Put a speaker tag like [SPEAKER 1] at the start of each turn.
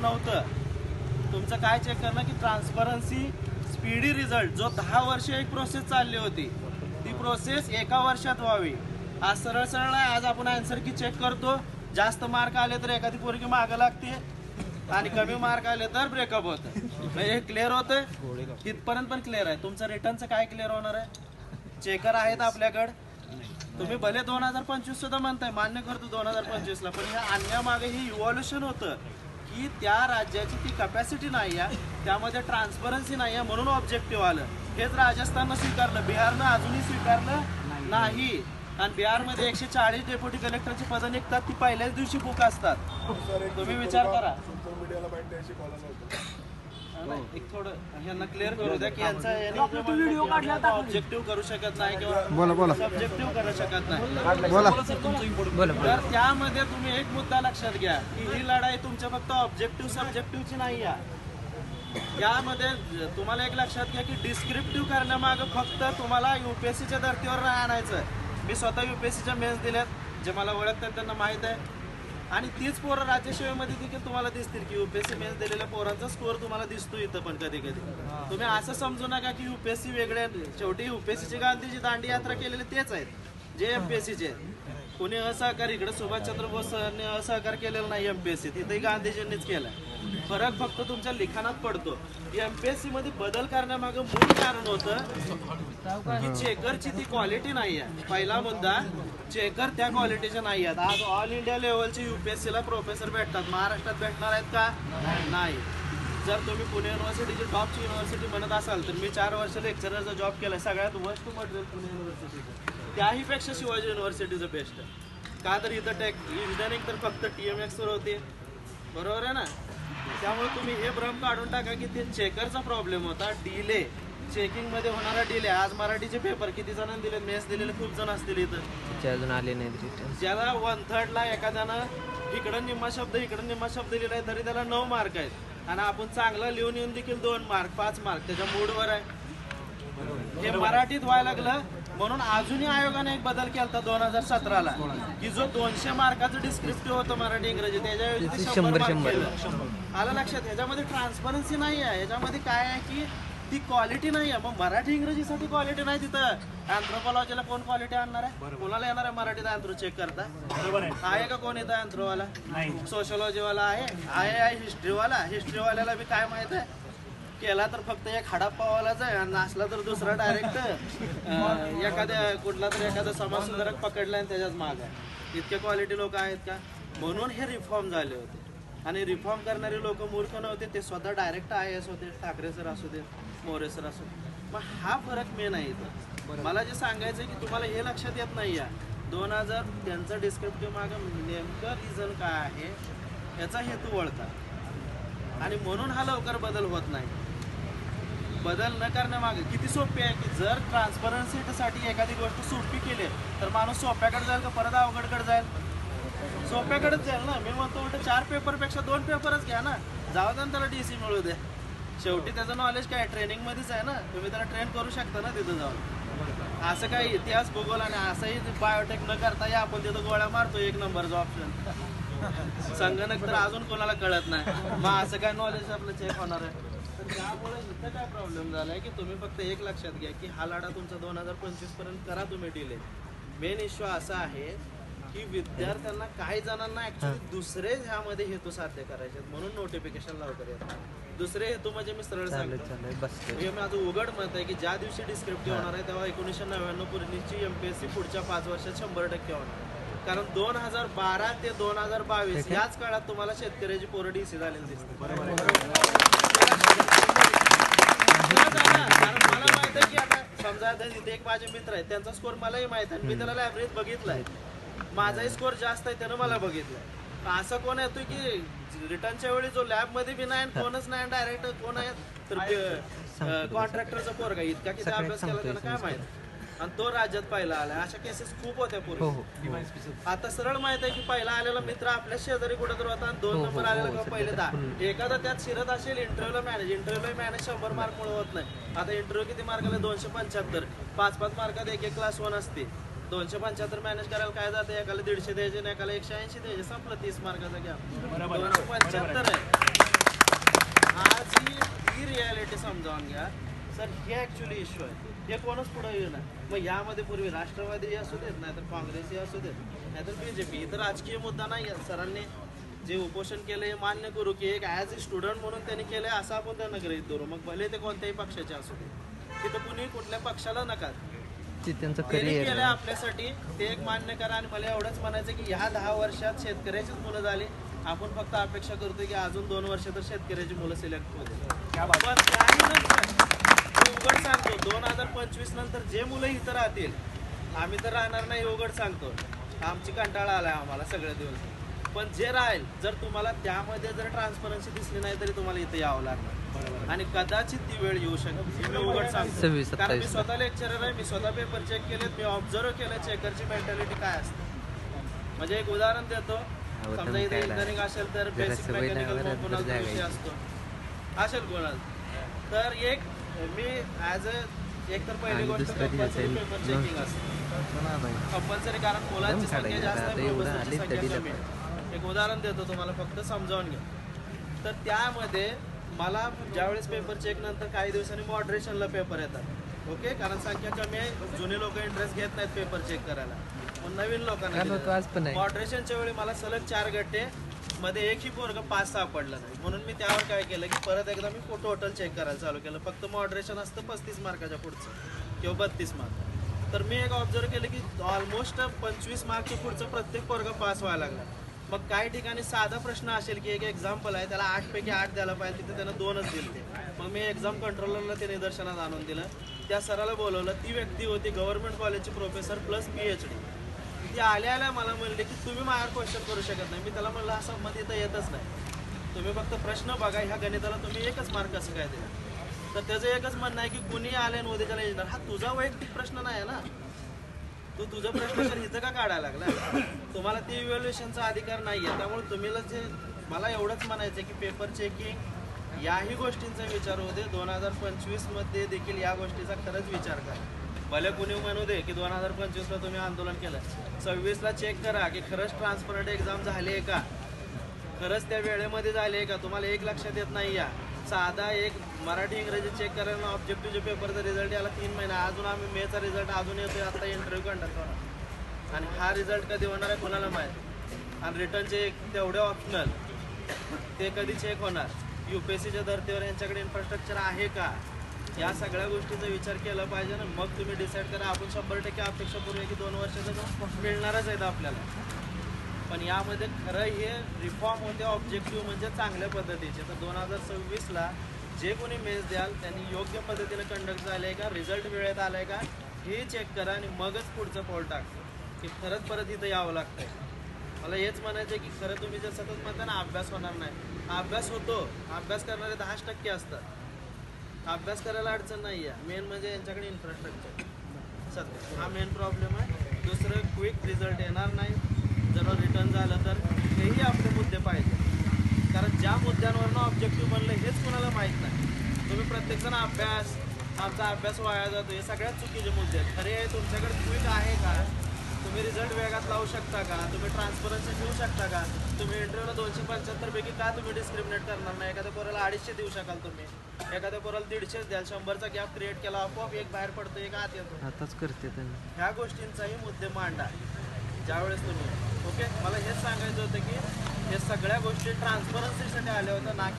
[SPEAKER 1] करणं नव्हतं. तुमचं काय चेक करणं की ट्रान्सपरन्सी स्पीडी रिझल्ट जो दहा वर्ष एक प्रोसेस चालली होती ती प्रोसेस एका वर्षात व्हावी. आज सरळ सरळ आहे आज आपण आन्सर की चेक करतो. जास्त मार्क आले तर एखादी पोरगी मागं लागते. आणि कमी मार्क आले तर ब्रेकअप होतं. म्हणजे हे क्लिअर होतंय तिथपर्यंत पण क्लिअर आहे. तुमचं रिटर्नचं काय क्लिअर होणार आहे? चेकर आहेत आपल्याकडे. तुम्ही भले दोन हजार पंचवीस सुद्धा म्हणताय मान्य करतो दोन हजार पंचवीस ला पण ह्या आणण्यामागे ही इव्हॉल्युशन होतं. की त्या राज्याची ती कपॅसिटी नाही आहे त्यामध्ये ट्रान्सपरन्सी नाही आहे म्हणून ऑब्जेक्टिव्ह आलं. हेच राजस्थाननं स्वीकारलं बिहारनं अजूनही स्वीकारलं नाही. आणि बिहारमध्ये एकशे चाळीस डेप्युटी कलेक्टरची पदं निघतात ती पहिल्याच दिवशी बुक असतात. तुम्ही विचार करा. नाही, एक थोडं यांना क्लिअर करू द्या की यांचा ऑब्जेक्टिव्ह करू शकत नाही किंवा
[SPEAKER 2] बोला बोला.
[SPEAKER 1] सब्जेक्टिव्ह करू शकत नाही.
[SPEAKER 2] बोला.
[SPEAKER 1] तर त्यामध्ये तुम्ही एक मुद्दा लक्षात घ्या की ही लढाई तुमच्या फक्त ऑब्जेक्टिव्ह सब्जेक्टिव्हची नाही आहे. यामध्ये तुम्हाला एक लक्षात घ्या की डिस्क्रिप्टिव्ह करण्यामागं फक्त तुम्हाला युपीएससीच्या धर्तीवर नाही आणायचं मी स्वतः युपीएससीच्या मेन्स दिल्यात जे मला ओळखतात त्यांना माहीत आहे. आणि तीच पोरं राज्यसेवेमध्ये देखील तुम्हाला दिसतील की युपीएससी मेन्स दिलेल्या पोरांचा स्कोअर तुम्हाला दिसतो इथं पण कधी कधी तुम्ही असं समजू नका की युपीएससी वेगळे. शेवटी युपीएससीची गांधीजी दांडी यात्रा केलेले तेच आहेत. जे एमपीएससीचे आहेत. कोणी असहकार इकडे सुभाषचंद्र बोसांनी असहकार केलेला नाही एमपीएससी तिथेही गांधीजींनीच केलाय. फरक फक्त तुमच्या लिखाणात पडतो. एमपीएससी मध्ये बदल करण्यामागं मूळ कारण होतं की चेकरची ती क्वालिटी नाही आहे. पहिला मुद्दा चेकर त्या क्वालिटीचे नाही आहेत. आज ऑल इंडिया लेवलचे युपीएससी ला प्रोफेसर भेटतात. महाराष्ट्रात भेटणार आहेत का? नाही. जर तुम्ही पुणे युनिव्हर्सिटीची टॉपची युनिव्हर्सिटी म्हणत असाल तर मी चार वर्ष लेक्चररचा जॉब केला सगळ्यात वर्स्ट मटेरियल पुणे युनिव्हर्सिटीचं त्याही पेक्षा शिवाजी युनिव्हर्सिटीचं बेस्ट आहे का तर इथं टेक इंजिनिअरिंग तर फक्त टी एम एक्सवर होते. बरोबर आहे ना? त्यामुळे तुम्ही हे भ्रम काढून टाका की ते चेकरचा प्रॉब्लेम होता. डिले चेकिंगमध्ये होणारा डिले आज मराठीचे पेपर किती जणांनी दिले मेस दिलेले खूप जण असतील इथं.
[SPEAKER 3] ते अजून आले रिटर्न
[SPEAKER 1] ज्याला वन थर्डला एखाद्यानं इकडं निम्मा शब्द इकडं निम्मा शब्द लिहिलाय तरी त्याला नऊ मार्क आहेत. आणि आपण चांगला लिहून येऊन देखील दोन मार्क पाच मार्क त्याच्या मूडवर आहे. हे मराठीत व्हायला लागलं. म्हणून अजूनही आयोगाने एक बदल केला दोन हजार सतराला की जो दोनशे मार्काचं डिस्क्रिप्टिव्ह होतं मराठी इंग्रजी त्याच्याऐवजी शंभर आलं लक्षात. ह्याच्यामध्ये ट्रान्सपरन्सी नाही आहे ह्याच्यामध्ये काय आहे की ती क्वालिटी नाही आहे मग मराठी इंग्रजीसाठी क्वालिटी नाही तिथं. अँथ्रोपॉलॉजीला कोण क्वालिटी आणणार आहे? कोणाला येणार आहे मराठीत अँथ्रो चेक करता? आहे. का कोण येतं अँथ्रोवाला सोशोलॉजीवाला आहे? आहे आहे हिस्ट्रीवाला हिस्ट्रीवाल्याला बी काय माहीत आहे? केला तर फक्त एक हडाप्पावालाच आहे आणि नसला तर दुसरा डायरेक्ट एखाद्या कुठला तर एखादा समाज सुधारक पकडला आणि त्याच्याच माग आहे. इतके क्वालिटी लोक आहेत का? म्हणून हे रिफॉर्म झाले होते. आणि रिफॉर्म करणारे लोक मूर्ख नव्हते ते स्वतः डायरेक्ट आय एस होते ठाकरे सर असू दे मोरे सर असू दे. मग हा फरक मेन आहे इथं. मला जे सांगायचं की तुम्हाला हे लक्षात येत नाही आहे. दोन हजार त्यांचं डिस्क्रिप्टिव्ह मागं नेमकं रिझन काय आहे याचा हेतू ओळखा आणि म्हणून हा लवकर बदल होत नाही. बदल न करण्यामागे किती सोपे आहे की जर ट्रान्सपरन्सीसाठी एखादी गोष्ट सोपी केली तर माणूस सोप्याकडे जाईल का परत अवघडकडे जाईल? सोप्याकडेच जाईल ना. मी म्हणतो उलट चार पेपरपेक्षा दोन पेपरच घ्या ना. जाऊ द्या ना त्याला डी सी मिळू द्या शेवटी त्याचं नॉलेज काय ट्रेनिंग मध्येच आहे ना. तुम्ही त्याला ट्रेन करू शकता ना तिथं जाऊन. असं काही इतिहास भूगोल आणि असंही बायोटेक न करता या आपण तिथं गोळ्या मारतो एक नंबरचा ऑप्शन संगणक तर अजून कोणाला कळत नाही. मग असं काय नॉलेज आपलं चेक होणार आहे. तर त्यामुळे इथं काय प्रॉब्लेम झालाय की तुम्ही फक्त एक लक्षात घ्या की हा लढा तुमचा दोन हजार पंचवीसपर्यंत करा तुम्ही डिले मेन इश्यू असा आहे की विद्यार्थ्यांना काही जणांना ऍक्च्युली दुसरे ह्यामध्ये हेतू साध्य करायचे आहेत, म्हणून नोटिफिकेशन लवकर येतात दुसरे हेतू म्हणजे मी सरळ सांगतो.
[SPEAKER 3] चालू बसतो
[SPEAKER 1] हे माझं उघड मत आहे की ज्या दिवशी डिस्क्रिप्टिव्ह होणार आहे तेव्हा एकोणीसशे नव्याण्णव पूर्वीची एमपीएससी पुढच्या पाच वर्षात शंभर टक्के होणार. कारण दोन हजार बारा ते दोन हजार बावीस याच काळात तुम्हाला शेतकऱ्याची पोरं डीसी झालेली दिसते कारण मला माहीत आहे की आता समजा आता तिथे एक माझे मित्र आहेत त्यांचा स्कोर मलाही माहीत आहे. मी त्याला लायब्ररीत बघितलाय. माझाही स्कोर जास्त आहे त्यानं मला बघितलंय असं कोण येतोय की रिटर्नच्या वेळी जो लॅबमध्ये बी नाही आणि कोणच नाही डायरेक्ट कोण आहे तर कॉन्ट्रॅक्टरचा पोरगा इतका किती अभ्यास केला त्याला काय माहीत? आणि तो राज्यात पहिला आला. अशा केसेस खूप होत्या
[SPEAKER 3] हो
[SPEAKER 1] पूर्वी.
[SPEAKER 3] हो.
[SPEAKER 1] आता सरळ माहीत आहे की पहिला आलेला मित्र आपल्या शेजारी कुठं तर होता आणि दोन नंबर आलेला का पहिले दहा. एखादा त्यात शिरत असेल इंटरव्ह्यूला मॅनेज इंटरव्ह्यूला मॅनेज शंभर मार्क मुळे होत नाही. आता इंटरव्ह्यू किती मार्क आले? दोनशे पंच्याहत्तर. पाच पाच मार्कात एक एक क्लास वन असते. दोनशे पंच्याहत्तर मॅनेज करायला काय जाते? एकाला दीडशे द्यायचे आणि एकाला एकशे ऐंशी द्यायचे. संपलं तीस मार्काचा घ्या दोनशे पंच्याहत्तर आहे. गोष्टी समजावून घ्या. सर हे ऍक्च्युली इश्यू आहे. हे कोणच पुढे येऊ नये. मग यामध्ये पूर्वी राष्ट्रवादी असू देत नाहीतर काँग्रेसही असू देत नाहीतर बीजेपी इथं राजकीय मुद्दा नाही आहे. सरांनी जे उपोषण केलं हे मान्य करू की एक ॲज ए स्टुडंट म्हणून त्यांनी केलंय असं आपण त्यांना गृहीत धरू. मग भले ते कोणत्याही पक्षाचे असू दे. तिथं कुणी कुठल्या पक्षाला नका
[SPEAKER 3] ते त्यांचं करिअर
[SPEAKER 1] केलं आपल्यासाठी. ते एक मान्य करा आणि मला एवढंच म्हणायचं की ह्या दहा वर्षात शेतकऱ्याचीच मुलं झाली. आपण फक्त अपेक्षा करतोय की अजून दोन वर्ष तर शेतकऱ्याची मुलं सिलेक्ट होते पण त्याही उघड सांगतो दोन हजार पंचवीस नंतर जे मुलं इथं राहतील आम्ही तर राहणार नाही हे उघड सांगतो. आमची कंटाळा आलाय आम्हाला सगळे दिवस. पण जे राहील जर तुम्हाला त्यामध्ये जर ट्रान्सपरन्सी दिसली नाही तरी तुम्हाला इथे यावं लागणार. आणि कदाचित ती वेळ येऊ शकते मी उघड सांगतो. कारण मी. स्वतः लेक्चरर आहे मी स्वतः पेपर चेक केले मी ऑब्झर्व केलं चेकरची मेंटॅलिटी काय असते. म्हणजे एक उदाहरण देतो. समजा इथे इंजिनिअरिंग असेल तर बेसिक मेकॅनिकल कोणाचा विषय. असतो. असेल कोणाला. तर एक मी ॲज अ एक तर पहिली गोष्ट कंपल्सरी पेपर. चेकिंग असतं. कंपल्सरी कारण मुलांची संख्या जास्त
[SPEAKER 3] तरी
[SPEAKER 1] कमी आहे. एक उदाहरण देतो तुम्हाला फक्त समजावून घ्या. तर त्यामध्ये मला ज्यावेळेस पेपर चेक नंतर काही दिवसांनी मॉडरेशनला पेपर येतात. ओके कारण संख्या कमी आहे जुने लोक इंटरेस्ट घेत नाहीत पेपर चेक करायला. मग नवीन लोकांना. मॉडरेशनच्या वेळी मला सलग चार गट्टे मध्ये एकही पोरग पाच सापडलं नाही. म्हणून मी त्यावर काय केलं की परत एकदा मी टोटल चेक करायला चालू केलं. फक्त मॉडरेशन असतं पस्तीस मार्काच्या पुढचं किंवा बत्तीस मार्क तर मी एक ऑब्झर्व केलं की ऑलमोस्ट पंचवीस मार्कच्या पुढचं प्रत्येक पोरगा पास व्हायला लागला. मग काही ठिकाणी साधा प्रश्न असेल की एक एक्झाम्पल आहे त्याला आठ पैकी आठ द्यायला पाहिजे तिथे त्यानं दोनच दिले. मग मी एक्झाम कंट्रोलरला ते निदर्शनात आणून दिलं. त्या सराला बोलवलं ती व्यक्ती होती गव्हर्नमेंट कॉलेजची professor plus P H D ती आल्या आल्या मला म्हणले की तुम्ही माझ्यावर क्वेश्चन करू शकत नाही. मी त्याला म्हणलं असं मत इथं येतच नाही. तुम्ही फक्त प्रश्न बघा ह्या गणिताला तुम्ही एकच मार्क कसं काय दिला. तर त्याचं एकच म्हणणं आहे की कुणी आले नव्हते उद्या त्याला येणार. हा तुझा वैयक्तिक प्रश्न नाही आहे ना. तू तुझं प्रश्न इथं का काढायला लागला? तुम्हाला ते इव्हॅल्युएशनचा अधिकार नाही आहे त्यामुळे तुम्ही जे मला एवढंच म्हणायचं की पेपर चेकिंग याही गोष्टींचा विचार होऊ दे. दोन हजार पंचवीसमध्ये देखील या गोष्टीचा खरंच विचार करा. भले कुणी म्हणू दे की दोन हजार पंचवीसला तुम्ही आंदोलन केलं. सव्वीसला चेक करा की खरंच ट्रान्सपरंट एक्झाम झाली आहे का? खरंच त्या वेळेमध्ये झाली आहे का? तुम्हाला एक लक्षात येत नाही या साधा एक मराठी इंग्रजी चेक करायला ऑब्जेक्टिव्हच्या पेपरचा रिझल्ट याला तीन महिने. अजून आम्ही मेचा रिझल्ट अजून येतोय. आता इंटरव्ह्यू कंडक्ट होणार. आणि हा रिझल्ट कधी होणार आहे कोणाला माहीत? आणि रिटर्नचे तेवढे ऑप्शनल ते कधी चेक होणार? यू पी एस सीच्या धर्तीवर यांच्याकडे इन्फ्रास्ट्रक्चर आहे का? या सगळ्या गोष्टीचा विचार केला पाहिजे ना. मग तुम्ही डिसाईड करा. आपण शंभर टक्के अपेक्षा करूया की दोन वर्षाचं मिळणारच आहेत आपल्याला. पण यामध्ये खरं हे रिफॉर्म होते ऑब्जेक्टिव्ह म्हणजे चांगल्या पद्धतीचे. तर दोन हजार सव्वीसला जे कोणी मेस द्याल त्यांनी योग्य पद्धतीने कंडक्ट झाले आहे का रिझल्ट वेळेत आलाय का हे चेक करा आणि मगच पुढचं पाऊल टाक की खरंच परत इथं यावं लागतंय. मला हेच म्हणायचं आहे की खरं तुम्ही जर सतत म्हणता ना अभ्यास होणार नाही. अभ्यास होतो. अभ्यास करणारे दहाच टक्के असतात. अभ्यास करायला अडचण नाही आहे मेन म्हणजे यांच्याकडे इन्फ्रास्ट्रक्चर सध्या हा मेन प्रॉब्लेम आहे. दुसरं क्विक रिझल्ट येणार नाही. जर रिटर्न झालं तर हेही आपले मुद्दे पाहिजे. कारण ज्या मुद्द्यांवरनं ऑब्जेक्टिव्ह बनलं हेच कुणाला माहीत नाही. तुम्ही प्रत्येकजण अभ्यास आमचा अभ्यास वाया जातो हे सगळ्यात चुकीचे मुद्दे आहेत. खरे तुमच्याकडे क्विक आहे का? तुम्ही रिझल्ट वेगात लावू शकता का? तुम्ही ट्रान्सपरन्सी देऊ शकता का? तुम्ही इंटरव्ह्यूला दोनशे पंच्याहत्तर पैकी का तुम्ही डिस्क्रिमिनेट करणार नाही? एखाद्या पोराला अडीचशे देऊ शकाल तुम्ही. एखाद्या पोराला दीडशेच द्याल. शंभरचा गॅप क्रिएट केला आपोआप एक बाहेर पडतो एक आत येतो
[SPEAKER 3] आताच करते त्यांनी.
[SPEAKER 1] ह्या गोष्टींचाही मुद्दे मांडा. ज्यावेळेस तुम्ही ओके? मला हेच सांगायचं होतं की हे सगळ्या गोष्टी ट्रान्सपरन्सीसाठी आल्या होत्या ना